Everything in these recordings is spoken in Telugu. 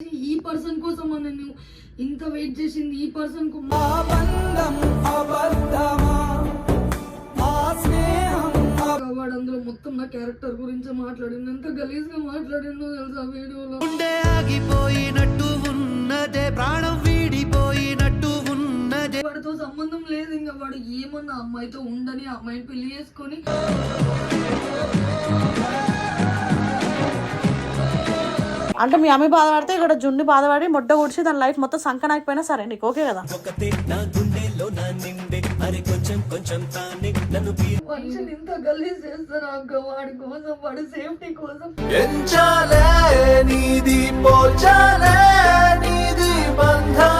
ఈ పర్సన్ కోసం నేను ఇంత వెయిట్ చేసింది. ఈ పర్సన్ వాడు అందులో మొత్తం నా క్యారెక్టర్ గురించి మాట్లాడింది ఎంత గలీజ్గా మాట్లాడిందో తెలుసా వీడియోలో? ఆగిపోయినట్టు ఉన్నదే ప్రాణం వీడిపోయినట్టు ఉన్నదే. వాడితో సంబంధం లేదు ఇంకా వాడు ఏమన్నా అమ్మాయితో ఉండని ఆ అమ్మాయిని పెళ్ళి చేసుకొని అంటే మీ అమ్మ బాధపడితే ఇక్కడ జున్ను బాధపడి మొట్ట కూర్చి దాని లైఫ్ మొత్తం సంకనాకపోయినా సరే నీకు ఓకే కదా? ఒకతే నా గుండెలో నా నిండే అరే కొంచెం కొంచెం తానే నన్ను మనిషిని ఇంత గలీజ్ చేస్తారు అక్క వాడి కోసం వాడి సేఫ్టీ కోసం. ఎంచాలే నీది పోల్చాలే నీది బంధం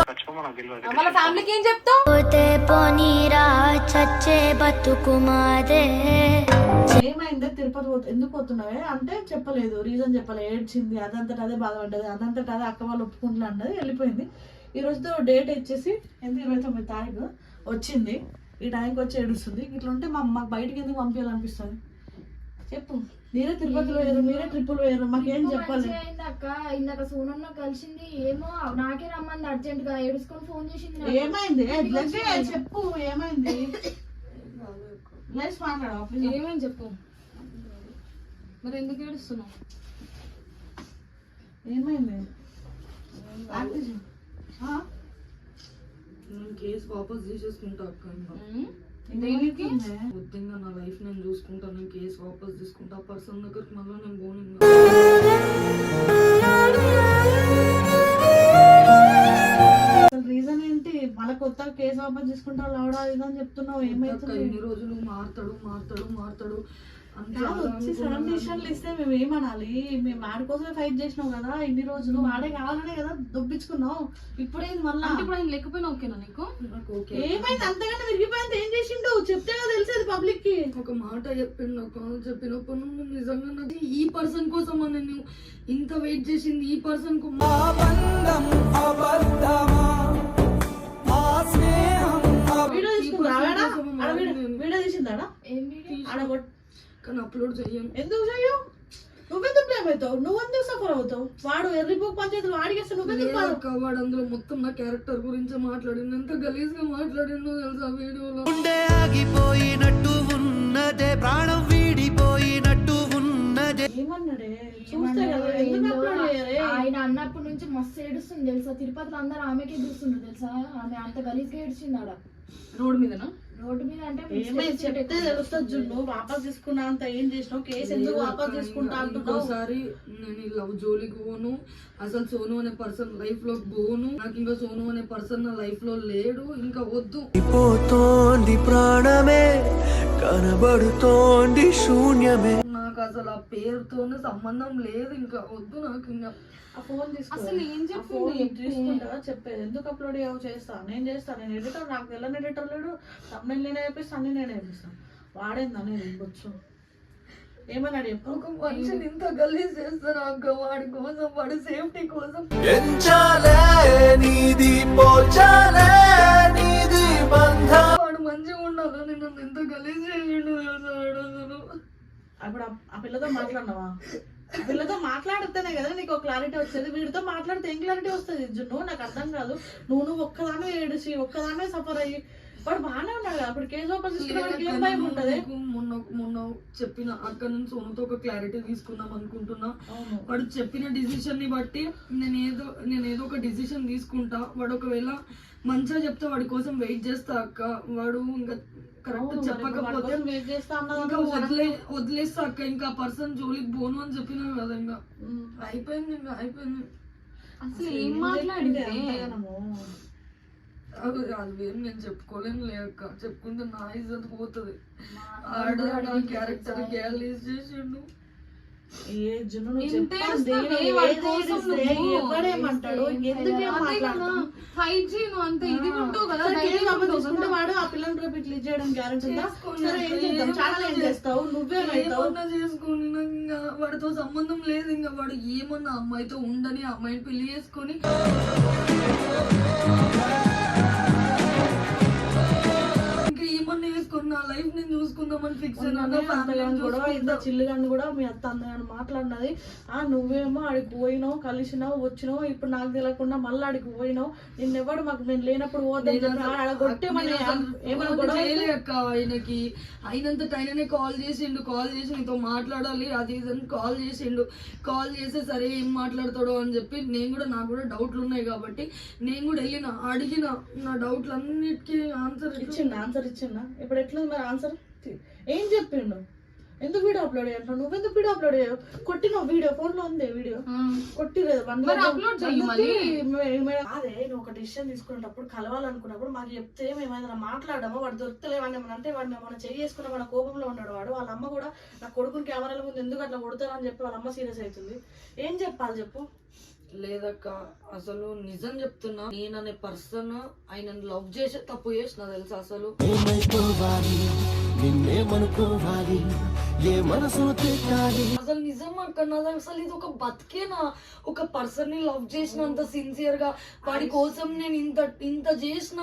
వాళ్ళ ఫ్యామిలీకి ఏం చెప్తావు? పోతే పోనీరా చచ్చే బతుకు మాదే. ఏమైందే తిరుపతి పోతు ఎందుకు పోతున్నావే? అంటే చెప్పలేదు రీజన్ చెప్పలే ఏడ్చింది అదంతట అదే బాధపడ్డది అదంతట అదే అక్క వాళ్ళు ఒప్పుకుంటున్నా అన్నది వెళ్ళిపోయింది. ఈ రోజుతో డేట్ ఇచ్చేసి ఎందుకు ఇరవై తొమ్మిది తారీఖు వచ్చింది. ఈ టైంకి వచ్చి ఏడుస్తుంది. ఇట్లా ఉంటే మా మాకు బయటికి ఎందుకు పంపించాలనిపిస్తుంది? చెప్పు. మీరే తిరుపతిలో వేయరు మీరే ట్రిప్పులు వేయరు మాకేం చెప్పాలి? అక్క. ఇందాక సోనన్న కలిసింది ఏమో నాకే రమ్మంది అర్జెంట్గా ఏడుచుకొని ఫోన్ చేసింది. ఏమైంది? చెప్పు ఏమైంది? లైఫ్ మాట్లాడవా ప్లీజ్ ఏమని చెప్పు? మరి ఎందుకు ఏడుస్తున్నావు? ఏమైంది? నేను కేసు వాపస్ తీసేసుకుంటా అక్క దేనికి? వద్దంగా నా లైఫ్ నేను చూసుకుంటా నేను కేసు వాపస్ తీసుకుంటా ఆ పర్సన్ దగ్గరికి మళ్ళీ నేను పోను రీజన్ ఏంటి? మళ్ళీ కొత్త కేసు ఓపెన్ చేసుకుంటావు లావడా ఇదని చెప్తున్నావు. ఏమైతుంది? ఇన్ని రోజులు మారుతాడు మారుతాడు మారుతాడు? అని కాదు, వచ్చి సడన్. డిసిషన్లు ఇస్తే మేము ఏమనాలి? మేము వాడి కోసమే ఫైట్ చేసినావు కదా ఇన్ని రోజులు వాడే కావాలనే కదా దొబ్బించుకున్నావు. ఇప్పుడేంది మళ్ళా? అంటే ఇప్పుడు ఆయన లేకపోయినా ఓకేనా నీకు? నాకు ఓకే. ఏమైంది? అంతగానే విరిగిపోయింది ఏం చేసిండు? చెప్తే కదా తెలిసేది పబ్లిక్కి ఒక మాట చెప్పిండు ఒక చెప్పినప్పుడు నువ్వు నిజంగా నాకు ఈ పర్సన్ కోసం నేను ఇంత వెయిట్ చేసింది ఈ పర్సన్కు వీడియో తీసిందాడా కానీ అప్లోడ్ చెయ్యను. ఎందుకు చెయ్యు? నువ్వెందుకు బ్లేమ్ అవుతావు? నువ్వెందుకు సఫర్ అవుతావు? వాడు ఎర్రిపోకు పంచాయతీలు వాడికేస్తే నువ్వెందుకు వాడు? అందులో మొత్తం నా క్యారెక్టర్ గురించి మాట్లాడింది ఎంత గలీజ్గా మాట్లాడిందో తెలుసా వీడియోలో? ఆగిపోయినట్టు ఉన్నదే ప్రాణం. ఏమన్నాడే? చూస్తే కదా ఎందుకు ఏందో అప్లోడ్ చేయరే ఆయన అన్నప్పటి నుంచి మస్తు ఏడుస్తుంది తెలుసా? తిరుపతిలో అందరూ ఆమెకే చూస్తుండ్రు తెలుసా? ఆమె అంత గలీజ్గా ఏడ్చింది ఆడ. రోడ్ మీదనా? రోడ్డు మీద అంటే ఏమైంది చెప్తే తెలుస్తుంది జున్ను వాపస్ తీసుకున్నా అంత ఏం చేసినావు? కేసు ఎందుకు వాపస్ తీసుకుంటా అంటున్నావు? నేను లవ్ జోలికి పోను. అసలు సోను అనే పర్సన్ లైఫ్లో పోను. నాకు ఇంకా సోను అనే పర్సన్ నా లైఫ్లో లేడు ఇంకా వద్దు. పోతోంది ప్రాణమే కనబడుతోంది శూన్యమే. నాకు అసలు ఆ పేరుతోనే సంబంధం లేదు. ఇంకా వద్దు నాకు ఇంకా. ఆ ఫోన్ తీసుకో. అసలు ఏం చెప్పింది చెప్పేది. ఎందుకు అప్లోడ్ చేయవు? చేస్తా. నేను చేస్తా. నేను ఎడిటర్ నాకు తెల్లని ఎడిటర్ లేడు. తమిళ నేనే వేపిస్తా అన్ని నేనే వేపిస్తా వాడేందా నేను బొచ్చు ఏమన్నాడు చెప్పు? ఒక మనిషిని ఇంత గలీజ్ చేస్తారు అక్క. వాడి కోసం వాడి సేఫ్టీ కోసం. ఎంచాలే నీది పోల్చాలే నీది బంధం. వాడు మంచిగా ఉండాలని నన్ను ఎంత గలీజ్ చేసిండు తెలుసా వాడు అసలు? అప్పుడు ఆ- పిల్లతో మాట్లాడినావా? పిల్లతో మాట్లాడితేనే కదా నీకు ఒక క్లారిటీ వచ్చేది. వీడితో మాట్లాడితే ఏం క్లారిటీ వస్తుంది? జున్ను నాకు అర్థం కాదు. నువ్వు నువ్వు ఒక్కదానే ఏడిసి ఒక్కదానే సఫర్ అయ్యి వాడు బాగానే ఉన్నాడు. కదా అప్పుడు కేసు ఓపెన్ చేసుకున్న వాడికి ఏం భయం ఉంటది? మొన్న మొన్న చెప్పిన అక్కడ నుంచి సోనుతో ఒక క్లారిటీ తీసుకుందాం అనుకుంటున్నా. వాడు చెప్పిన డిసిషన్ని బట్టి నేను ఏదో నేను ఏదో ఒక డిసిషన్ తీసుకుంటా. వాడు ఒకవేళ మంచిగా చెప్తే వాడి కోసం వెయిట్ చేస్తా అక్క. వాడు ఇంకా కరెక్ట్ చెప్పకపోతే వెయిట్ చేస్తా అన్నది ఇంకా వదిలే వదిలేస్తా అక్క. ఇంకా పర్సన్ జోలికి పోను అని చెప్పినా కదా ఇంకా. అయిపోయింది ఇంకా అయిపోయింది. అసలు ఏం మాట్లాడింది అది అది వేరు నేను చెప్పుకోలేను లేక చెప్పుకుంటే నా ఇజ్జత్ పోతుంది. ఆడ నా క్యారెక్టర్ గ్యాలీజ్ చేసిండు. వాడి ఆ. పిల్లని రేపు ఇట్లా చేయడం గ్యారెంటీ ఉందా? చేసుకోండి. సరే ఏం చేద్దాం? ఛానల్ ఏం చేస్తావు? నువ్వేమైతావు ఏమన్నా చేసుకొని నాకు ఇంకా వాడితో సంబంధం లేదు. ఇంకా వాడు ఏమన్నా అమ్మాయితో ఉండని ఆ అమ్మాయిని పెళ్ళి చేసుకొని అంతగాని కూడా ఇంత చిల్లుగాని కూడా మీ అత్త అందగాని మాట్లాడినది. ఆ నువ్వేమో ఆడికి పోయినావు కలిసినావు వచ్చినావు ఇప్పుడు నాకు తెలియకుండా మళ్ళీ ఆడికి పోయినావు. నిన్నెవడు మాకు నేను లేనప్పుడు ఆయనకి. అయినంత ఆయననే కాల్ చేసిండు కాల్ చేసి నీతో మాట్లాడాలి అది ఇది అని కాల్ చేసిండు. కాల్ చేస్తే సరే ఏం మాట్లాడతాడో అని చెప్పి నేను కూడా నాకు కూడా డౌట్లు ఉన్నాయి కాబట్టి నేను కూడా వెళ్ళిన అడిగిన నా డౌట్లు అన్నిటికీ ఆన్సర్ ఇచ్చిండు? ఆన్సర్ ఇచ్చిండా? ఇప్పుడు ఎట్లుంది మరి ఆన్సర్ ఏం చెప్పిండు? ఎందుకు వీడియో అప్లోడ్ చేయంటావు నువ్వెందుకు వీడియో అప్లోడ్ చేయవు కొట్టిన వీడియో ఫోన్లో ఉంది వీడియో. మళ్ళీ. అదే నువ్వు ఒక డిసిషన్ తీసుకునేటప్పుడు కలవాలనుకున్నప్పుడు మాకు చెప్తే మేము ఏదైనా మాట్లాడమో? వాడు దొరుకుతలేవని ఏమన్నా అంటే వాడిని మన చెయ్యి చేసుకున్న మన కోపంలో ఉన్నాడు వాడు. వాళ్ళ అమ్మ కూడా నా కొడుకుని కెమెరాల ముందు ఎందుకు అట్లా కొడతారని చెప్పి వాళ్ళ అమ్మ సీరియస్ అవుతుంది. ఏం చెప్పాలి చెప్పు? లేదక్క అసలు నిజం చెప్తున్నా. నేను అనే పర్సన్ ఆయన లవ్ చేసే తప్పు చేసిన తెలుసా అసలు? నిన్నేమనుకోవాలి? ఏ మనసును తిట్టాలి? అసలు నిజం అక్క నాది అసలు ఇది ఒక బతికేనా? ఒక పర్సన్ని లవ్ చేసినంత సిన్సియర్గా వాడి కోసం నేను ఇంత ఇంత చేసిన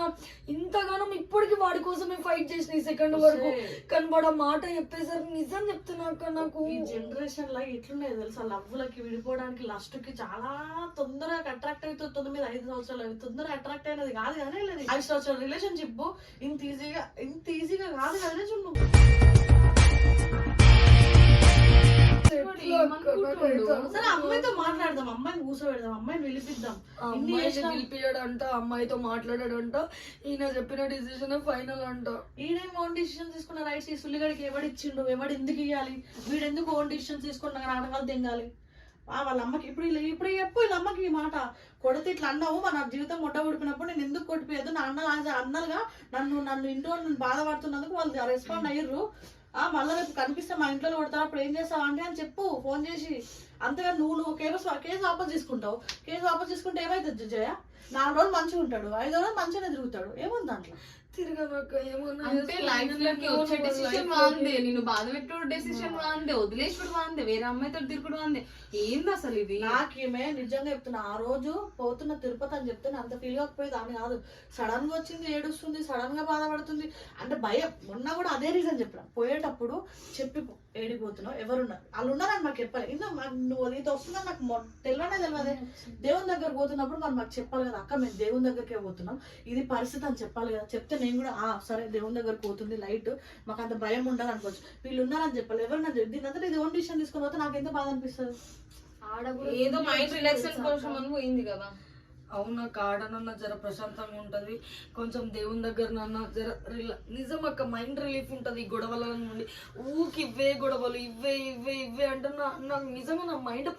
ఇంతగానం ఇప్పటికి వాడి కోసమే ఫైట్ చేసిన ఈ సెకండ్ వరకు. కానీ వాడు ఆ మాట చెప్పేసరికి నిజం చెప్తున్నా అక్క నాకు. ఈ జనరేషన్లో ఎట్లున్నాయి తెలుసా? లవ్లకి విడిపోవడానికి లస్ట్కి చాలా తొందరగా అట్రాక్ట్ అవుతుంది తొమ్మిది ఐదు సంవత్సరాలు అవి అట్రాక్ట్ అయినది కాదు కానీ లేదు ఐదు సంవత్సరాల రిలేషన్షిప్ ఇంత ఈజీగా ఇంత ఈజీగా కాదు కదా చూడు సరే అమ్మాయితో మాట్లాడదాం అమ్మాయిని కూర్చోబెడదాం అమ్మాయిని పిలిపిద్దాం. చేసినా- పిలిపియడంట అమ్మాయితో మాట్లాడాడంట ఈయన చెప్పిన డిసిషన్ ఫైనల్ అంట. ఈయనేం ఓన్ డిసిషన్ తీసుకున్న రైట్స్ ఈ సుల్లిగడికి ఎవడు ఇచ్చిండు ఎవడు ఎందుకు ఇవ్వాలి వీడు ఎందుకు ఓన్ డిసిషన్ తీసుకున్న నాటకాలు తెంగాలి ఆ వాళ్ళ అమ్మకి ఇప్పుడు ఇప్పుడు చెప్పు వీళ్ళ అమ్మకి ఈ మాట. కొడితే ఇట్లా అన్నావు మన జీవితం మొట్ట ఉడిపినప్పుడు నేను ఎందుకు కొట్టిపోయేది? నా అన్న అన్నలుగా నన్ను నన్ను ఇంట్లో నన్ను బాధపడుతున్నందుకు వాళ్ళు రెస్పాండ్ అయ్యారు ఆ మళ్ళీ రేపు కనిపిస్తే మా ఇంట్లో కొడతారు అప్పుడు ఏం చేస్తావు అంటే అని చెప్పు ఫోన్ చేసి. అంతగా నువ్వు నువ్వు కేసు కేసు వాపస్ తీసుకుంటావు. కేసు వాపస్ తీసుకుంటే ఏమైతుంది జయ? నాలుగు రోజులు మంచిగా ఉంటాడు ఐదో రోజులు మంచిగానే తిరుగుతాడు. ఏముంది దాంట్లో? అంటే లైఫ్ నేను లోకి వచ్చే డెసిషన్ లోకి- నిన్ను బాధ పెట్టుడు డెసిషన్ వాందే వదిలేసుడు వాందే వేరే అమ్మాయితో తిరుగుడు వాందే ఏంది అసలు ఇది? నాకేమే నిజంగా చెప్తున్నా. ఆ రోజు పోతున్న తిరుపతి అని చెప్తే నేను అంత ఫీల్ కాకపోయేది అని కాదు. సడన్గా వచ్చింది ఏడుస్తుంది సడన్గా బాధపడుతుంది. అంటే భయం. మొన్న కూడా అదే రీజన్ చెప్పిన. పోయేటప్పుడు చెప్పి ఏడిపోతున్నావు. ఎవరున్నారు వాళ్ళు ఉన్నారని మాకు చెప్పాలి. ఇంకా మాకు నువ్వు నీతో వస్తుందని నాకు తెలియనే తెలియదే దేవుని దగ్గర పోతున్నప్పుడు మనం మాకు చెప్పాలి కదా అక్క. మేము దేవుని దగ్గరికే పోతున్నాం. ఇది పరిస్థితి అని చెప్పాలి కదా. చెప్తే నేను కూడా ఆ సరే దేవుని దగ్గర పోతుంది లైట్. మాకు అంత భయం ఉండదు అనుకోవచ్చు. వీళ్ళు ఉన్నారని చెప్పాలి. ఎవరన్నా చెప్పి దీని అంతా ఇది ఓన్ డిసిషన్ తీసుకుని పోతే నాకు ఎంత బాధ అనిపిస్తుంది? ఏదో మైండ్ రిలాక్సేషన్ కోసం అని పోయింది కదా. అవునా? కాడనన్న జర ప్రశాంతంగా ఉంటది. కొంచెం దేవుని దగ్గర నన్న జర రిలా నిజం అక్క మైండ్ రిలీఫ్ ఉంటది ఈ గొడవల నుండి. ఊకి ఇవే గొడవలు ఇవే ఇవే ఇవే అంటే నా- నాకు నిజంగా నా మైండ్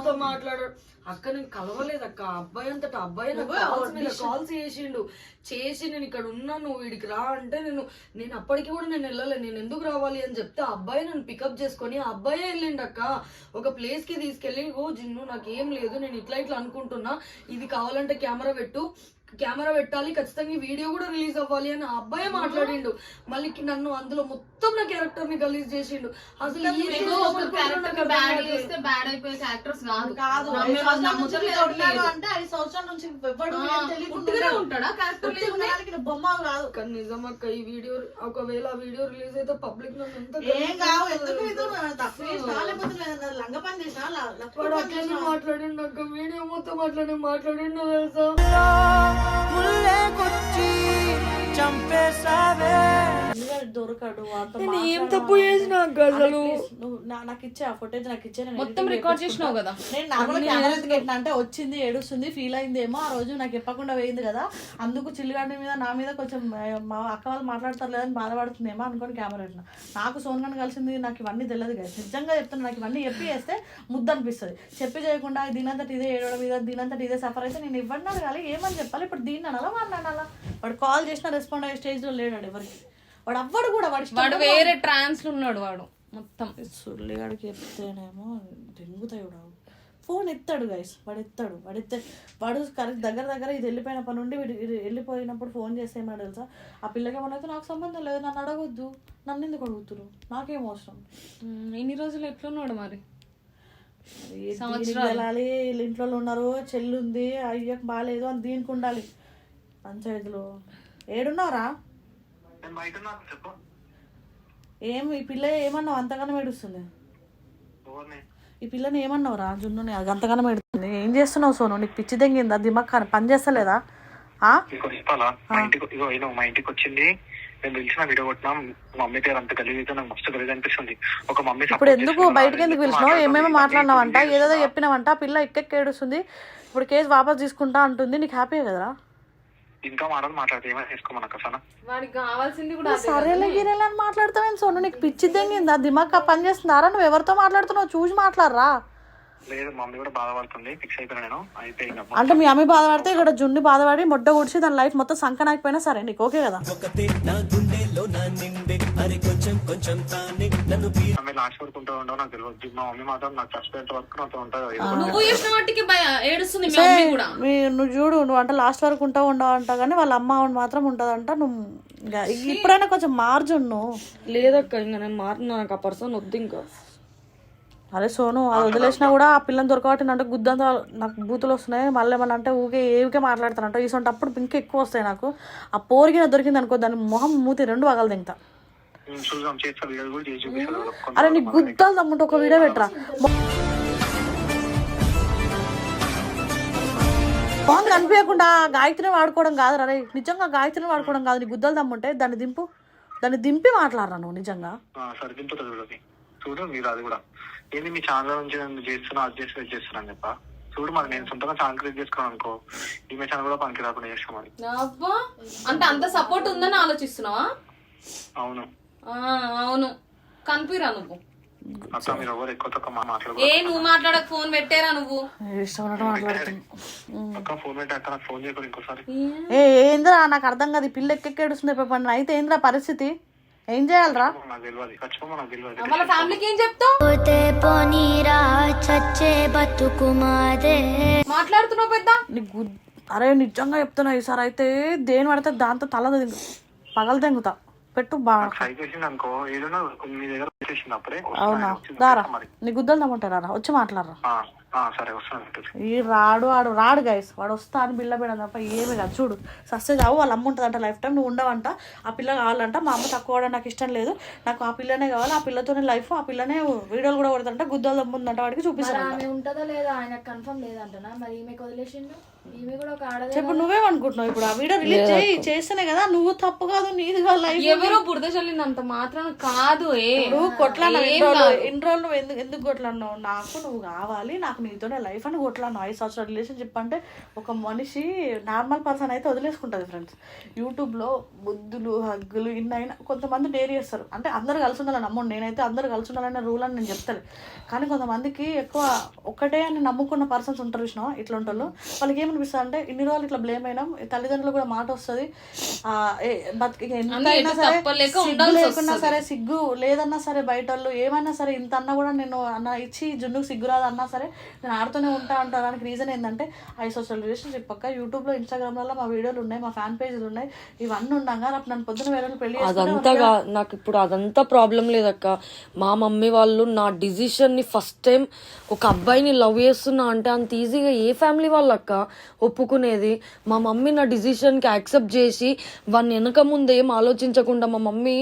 కలిసినావు? మాట్లాడాడు అక్క నేను కలవలేదు అక్క అబ్బాయి అంతటా అబ్బాయి కాల్స్ చేసిండు. చేసి నేను ఇక్కడ ఉన్నాను వీడికి రా అంటే నేను నేను అప్పటికి కూడా నేను వెళ్ళలే. నేను ఎందుకు రావాలి అని చెప్తే ఆ అబ్బాయి నన్ను పికప్ చేసుకొని ఆ అబ్బాయే వెళ్ళిండు అక్క. ఒక ప్లేస్కి తీసుకెళ్ళి ఓ జిన్ను నాకు ఏం లేదు. నేను ఇట్లా ఇట్లా అనుకుంటున్నా. ఇది కావాలంటే కెమెరా పెట్టు. కెమెరా పెట్టాలి ఖచ్చితంగా ఈ వీడియో కూడా రిలీజ్ అవ్వాలి అని ఆ అబ్బాయే మాట్లాడిండు. మళ్ళీ నన్ను అందులో మొత్తం నా క్యారెక్టర్ని గలీజ్ చేసిండు. అసలు ఈ ఒక చేస్తే అయిపోయే కాదు. నమ్మే వాళ్ళు నమ్ముతారు. అంటే ఐదు సంవత్సరాల నుంచి ఎవ్వడు ఆ, ఏం తెలియకుండా. ఉంటాడా. బొమ్మ కాదు. కానీ నిజం అక్క ఈ వీడియో ఒకవేళ ఆ వీడియో రిలీజ్ అయితే పబ్లిక్ నన్ను ఎంత ఏం కావు. ఎందుకు నీతో తక్కువ చేసినా? లేకపోతే నేను లంగ పని చేసినా? ల- లక్కువ వాడు పని అట్లనే చేసినా? మాట్లాడిండు అక్క. వీడియో మొత్తం అట్లనే మాట్లాడిండు తెలుసా? 물레꽃이 దొరకడు నేను ఏం. తప్పు చేసినా నా- నాకు ఇచ్చే ఆ ఫుటేజ్ నాకు ఇచ్చే నేను మొత్తం రికార్డ్. చేసినావు కదా. నేను నార్మల్ కెమెరా అంటే వచ్చింది ఏడుస్తుంది ఫీల్ అయిందేమో ఆ రోజు నాకు చెప్పకుండా పోయింది కదా. అందుకు చిల్లుగడ్డ మీద నా మీద కొంచెం మా అక్క వాళ్ళు మాట్లాడతారు లేదని బాధపడుతుందేమో అనుకొని కెమెరా పెట్టిన నాకు సోన్గాని కలిసింది నాకు ఇవన్నీ తెలియదు కదా నిజంగా చెప్తున్నా నాకు ఇవన్నీ చెప్పి చేస్తే ముద్ద అనిపిస్తుంది చెప్పి చేయకుండా దీనంతటి ఇదే ఏడవడం మీద దీనంతటి ఇదే సఫర్ అయితే నేను ఇవ్వండి అడగాలి ఏమని చెప్పాలి? ఇప్పుడు దీన్ని అనాలా వాడిని అనాలా? వాడు కాల్ చేసినా రెస్పాండ్ అయ్యే స్టేజ్లో లేడాడు ఎవరికి? వాడు అవ్వడు కూడా వాడు వాడు వేరే ట్రాన్స్లో ఉన్నాడు వాడు మొత్తం. సుల్లిగాడికి చెప్తేనేమో దెంగుతాయి వాడు. ఫోన్ ఎత్తాడు గైస్ వాడు ఎత్తాడు. వాడు ఎత్తే వాడు కరెక్ట్ దగ్గర దగ్గర ఇది వెళ్ళిపోయిన పని నుండి వెళ్ళిపోయినప్పుడు ఫోన్ చేస్తే ఏమన్నా తెలుసా? ఆ పిల్లకి ఏమన్నా అయితే నాకు సంబంధం లేదు నన్ను అడగొద్దు. నన్ను ఎందుకు అడుగుతురు నాకేం అవసరం? ఇన్ని రోజులు ఎట్లున్నాడు మరి. వెళ్ళాలి? వీళ్ళ ఇంట్లో ఉన్నారు చెల్లి ఉంది అయ్యకు బాగాలేదు అని దీనికి ఉండాలి. పంచాయతీలో. ఏడున్నారా? ఏం ఈ పిల్ల ఏమన్నావు? అంతగానో ఏడుస్తుంది. ఈ పిల్లని ఏమన్నావు రా జున్నుని? అది అంతగానో ఏడుస్తుంది ఏం చేస్తున్నావు సోను? నీకు పిచ్చి దెంగిందా? దిమాగ్ కానీ పని చేస్తలేదా? మా ఇంటికి వచ్చింది. నేను పిలిచిన వీడియో కొట్టినాం. మమ్మీ పేరు అంత అయితే నాకు మస్తు గలీజ్ అనిపిస్తుంది. ఒక మమ్మీ ఇప్పుడు ఎందుకు బయటకు ఎందుకు పిలిచినావు? ఏమేమో మాట్లాడినావంట? ఏదేదో చెప్పినావంట? పిల్ల ఎక్కెక్కి ఏడుస్తుంది. ఇప్పుడు కేసు వాపస్ తీసుకుంటా అంటుంది. నీకు హ్యాపీ కదరా? ఇంకా మాటలు మాట్లాడితే ఏమైనా చేసుకోమన్నా సనా వాడికి కావాల్సింది కూడా అదే సరేలే గిరేలే అని మాట్లాడతావేం సోను? నీకు పిచ్చి దెంగిందా దిమాగ్ పని చేస్తున్నారా? నువ్వు ఎవరితో మాట్లాడుతున్నావు? చూసి మాట్లాడరా. లేదు మమ్మీ కూడా బాధపడుతుంది. ఫిక్స్ అయిపోయినా నేను. అయిపోయింది అంటే మీ అమ్మ బాధపడితే ఇక్కడ జున్ను బాధపడి మొడ్డ గుడిచి దాని లైఫ్ మొత్తం సంకనాకపోయినా సరే నీకు ఓకే కదా? ఒకతే నా గుండెలో నా నిండే అరే కొంచెం కొంచెం తానే నన్ను పీ మమ్మీ లాస్ట్ వరకు ఉంటా ఉండవు నాకు తెలియదు. మా మమ్మీ మాత్రం నాకు చచ్చిపోయేంత వరకు నాతో ఉంటుంది నువ్వు చేసిన వాటికి భయ ఏడుస్తుంది మీ మమ్మీ కూడా. మీ నువ్వు చూడు నువ్వు అంటే లాస్ట్ వరకు ఉంటావు ఉండవు అంట కానీ వాళ్ళ అమ్మ ఆవిడ మాత్రం ఉంటదంట. నువ్వు ఇంకా ఇప్పుడైనా కొంచెం మార్జున్ను లేదక్క ఇంకా నేను మారుతున్నా నాకు ఆ పర్సన్ వద్దు ఇంకా. అరే సోను అది వదిలేసినా కూడా ఆ పిల్లని దొరకబట్టి అంటే గుద్దంతా నాకు బూతులు వస్తున్నాయి. మళ్ళీ ఏమన్నా అంటే ఊకే ఏవికే మాట్లాడతానంట. అప్పుడు ఇంకా ఎక్కువ వస్తాయి నాకు. ఆ పోరికి నాకు దొరికింది అనుకో దాని మొహం మూతి రెండు పగలు తింటా చేస్తా కూడా చేసి చూపిస్తాను అరే నీ గుద్దలు తమ్ముంటే ఒక వీడియో పెట్టరా? మొహం కనిపించకుండా గాయత్రిని వాడుకోవడం కాదు రే నిజంగా గాయత్రిని వాడుకోవడం కాదు. నీ గుద్దలు తమ్ముంటే దాన్ని దింపు. దాన్ని దింపి మాట్లాడరా నువ్వు నిజంగా? సరే దింపుతుంది చూడది చూడు మీరు అది కూడా. ఏంది మీ ఛానల్ నుంచి నేను చేస్తున్నా అది చేస్తున్నా ఇది చేస్తున్నా అని చెప్ప? చూడు మరి నేను సొంతంగా ఛానల్ క్రియేట్ చేసుకున్నాను అనుకో ఈమె ఛానల్ కూడా పనికి రాకుండా చేస్తాం అంటే అంత సపోర్ట్ ఉందని ఆలోచిస్తున్నావా? అవును. అవును. కనిపిరా నువ్వు. ఏ నువ్వు మాట్లాడక ఫోన్ పెట్టేరా నువ్వు. ఏ ఏంద్రా నాకు అర్థం కాదు పిల్ల ఎక్కెక్కేడుస్తుంది చెప్పండి అయితే ఏంద్రా పరిస్థితి? ఏం చేయాలరా? వాళ్ళ ఫ్యామిలీకి ఏం చెప్తావు? మాట్లాడుతున్నావు పెద్ద? అరే నిజంగా చెప్తున్నా ఈసారి అయితే దేని పడితే దాంతో తల పగలు తెంగుతా. పెట్టు బాగా అనుకో ఏదైనా మీ దగ్గర అప్పుడే. అవునా. దారా నీ గుద్దలు తమ్ముంటారా వచ్చి మాట్లాడరా. సరే వస్తాను ఈ రాడు ఆడు రాడు గైస్ వాడు వస్తా అని బిల్ల పెడడం తప్ప ఏమి కాదు. చూడు సస్తే చావు వాళ్ళ అమ్మ ఉంటుందంట లైఫ్ టైం నువ్వు ఉండవంట. ఆ పిల్ల కావాలంట మా అమ్మ తక్కువ నాకు ఇష్టం లేదు. నాకు ఆ పిల్లనే కావాలి ఆ పిల్లతోనే లైఫ్ ఆ పిల్లనే వీడియోలు కూడా కొడతాంట గుద్దలు దమ్ముందంట వాడికి చూపిస్తాను ఉంటుందా లేదా? ఆయన కన్ఫర్మ్ లేదంటనా? మరి ఈమె వదిలేసిండు చెప్పు నువ్వేమనుకుంటున్నావు ఇప్పుడు ఆ వీడియో రిలీజ్ చేయి చేస్తేనే కదా నువ్వు తప్పు కాదు నీది కాదు ఎవరో బురద చల్లింది అంత మాత్రం కాదు ఏ. నువ్వు కొట్లాడినావు ఏం ఇన్ని రోజులు ఎందుకు ఎందుకు కొట్లాడినావు? నాకు నువ్వు కావాలి నాకు నీతోనే లైఫ్ అని కొట్లాడినావు ఐదు సంవత్సరాల రిలేషన్షిప్ అంటే ఒక మనిషి నార్మల్ పర్సన్ అయితే వదిలేసుకుంటుంది ఫ్రెండ్స్ యూట్యూబ్లో బుద్ధులు హగ్గులు ఇన్ని అయినా కొంతమంది డేర్ చేస్తారు. అంటే అందరు కలిసి ఉండాలని నమ్మను నేనైతే అందరు కలిసి ఉండాలనే రూల్ అని నేను చెప్తాను. కానీ కొంతమందికి ఎక్కువ ఒక్కటే అని నమ్ముకున్న పర్సన్స్ ఉంటారు చూసినా ఇట్లా ఉంటారు వాళ్ళకి ఏమనిపిస్తుంది అంటే ఇన్ని రోజులు ఇట్లా బ్లేమ్ అయినాం తల్లిదండ్రులు కూడా మాట వస్తుంది. బతికి ఎంత అన్నీ అయినా ఎటు సరే సిగ్గు లేకున్నా. సరే సిగ్గు లేదన్నా సరే బయట వాళ్ళు ఏమైనా సరే ఇంత అన్నా కూడా నేను అన్న ఇచ్చి జున్నుకు సిగ్గు అన్నా సరే నేను ఆడుతూనే ఉంటా అంటానికి రీజన్ ఏంటంటే ఐ సోషల్ రిలేషన్షిప్ పక్క యూట్యూబ్లో ఇన్స్టాగ్రామ్లలో మా వీడియోలు ఉన్నాయి మా ఫ్యాన్ పేజీలు ఉన్నాయి ఇవన్నీ ఉండగా రేపు నన్ను పొద్దున వేరే చేసుకుంటే అదంతా నాకు ఇప్పుడు అదంతా ప్రాబ్లం లేదక్క. మా మమ్మీ వాళ్ళు నా డిసిషన్ని ఫస్ట్ టైం ఒక అబ్బాయిని లవ్ చేస్తున్నా అంటే అంత ఈజీగా ఏ ఫ్యామిలీ వాళ్ళక్క ఒప్పుకునేది? మా మమ్మీ నా డిసిషన్కి యాక్సెప్ట్ చేసి వాడిని వెనక ముందు ఏం ఆలోచించకుండా మా మమ్మీ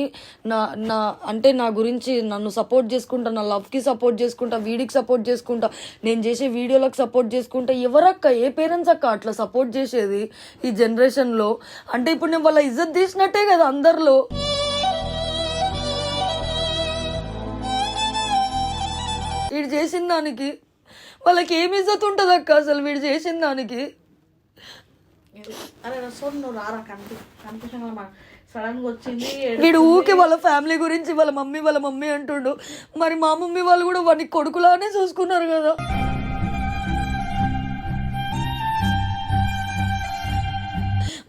నా నా అంటే నా గురించి నన్ను సపోర్ట్ చేసుకుంటా నా లవ్కి సపోర్ట్ చేసుకుంటా వీడికి సపోర్ట్ చేసుకుంటా నేను చేసే వీడియోలకు సపోర్ట్ చేసుకుంటా ఎవరక్క? ఏ పేరెంట్స్ అక్క అట్లా సపోర్ట్ చేసేది ఈ జనరేషన్లో? అంటే ఇప్పుడు నేను వాళ్ళ ఇజ్జత్ తీసినట్టే కదా అందరిలో. వీడు చేసిన దానికి వాళ్ళకి ఏమి ఇజ్జత్ ఉంటుంది అక్క అసలు వీడు చేసిన దానికి? వీడు ఊకే వాళ్ళ ఫ్యామిలీ గురించి వాళ్ళ మమ్మీ వాళ్ళ మమ్మీ అంటుండు. మరి మా మమ్మీ వాళ్ళు కూడా వాడిని కొడుకులానే చూసుకున్నారు కదా.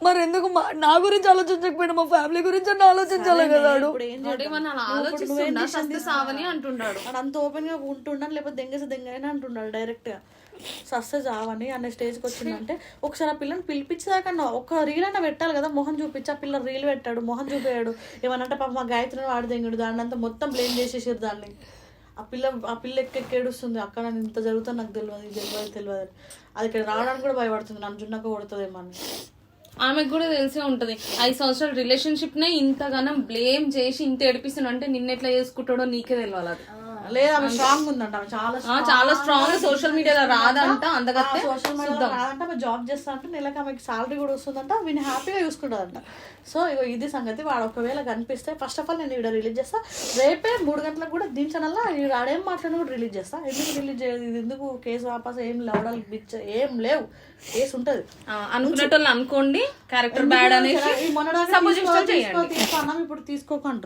మరి ఎందుకు మా నా గురించి ఆలోచించకపోయినా మా ఫ్యామిలీ గురించి అన్న ఆలోచించాలి కదా వాడు. ఇప్పుడు ఏం వాడు ఏమన్నా అలా ఆలోచిస్తుండా? సస్తే సావని అంటున్నాడు. వాడు అంత ఓపెన్గా ఉంటుండని లేకపోతే దెంగేసి దెంగైనా అంటున్నాడు డైరెక్ట్గా. సస్తే జావని అనే స్టేజ్కి వచ్చిందంటే ఒకసారి ఆ పిల్లని పిలిపించేదాకన్నా ఒక రీల్ అయినా పెట్టాలి కదా మొహం చూపించి ఆ పిల్ల రీల్ పెట్టాడు మొహం చూపాడు. ఏమనంటే పాప మా గాయత్రిని వాడి దెంగుడు దాన్ని అంతా మొత్తం బ్లేమ్ చేసేసారు దాన్ని. ఆ పిల్ల ఆ పిల్ల ఎక్కెక్కేడుస్తుంది అక్కడ నన్ను ఇంత జరుగుతుంది నాకు తెలియదు ఇది తెలియదు తెలియదు అని. అది ఇక్కడ రావడానికి కూడా భయపడుతుంది నన్ను జున్నక కొడుతుందేమో అని. ఆమెకు కూడా తెలిసే ఉంటది. ఐదు సంవత్సరాల రిలేషన్షిప్ నే ఇంతగానం బ్లేమ్ చేసి ఇంత ఏడిపిస్తున్నా అంటే నిన్నెట్లా చేసుకుంటాడో నీకే తెలియాలి అది. లేదు ఆమె స్ట్రాంగ్ ఉందంట ఆమె చాలా చాలా స్ట్రాంగ్ సోషల్ మీడియాలో రాదంట అందగత్తే సోషల్ మీడియాలో రాదంట ఆమె జాబ్ చేస్తా అంటే నెలకు ఆమెకి సాలరీ కూడా వస్తుందంట వీని హ్యాపీగా చూసుకుంటుందంట. సో ఇగో ఇది సంగతి వాడు ఒకవేళ కనిపిస్తే ఫస్ట్ ఆఫ్ ఆల్ నేను ఇక్కడ రిలీజ్ చేస్తా. రేపే మూడు గంటలకు కూడా దీని ఈడు ఆడేం మాట్లాడినా కూడా రిలీజ్ చేస్తా. ఎందుకు రిలీజ్ చేయదు ఇది ఎందుకు కేసు వాపస్? ఏం లవడాలు బిచ్చ ఏం లేవు. కేసు ఉంటుంది. ఆ, అనుకునేటోళ్ళు అనుకోండి క్యారెక్టర్ బ్యాడ్ అనేసి అన్నాం, ఇప్పుడు తీసుకోకు అంటున్నాం.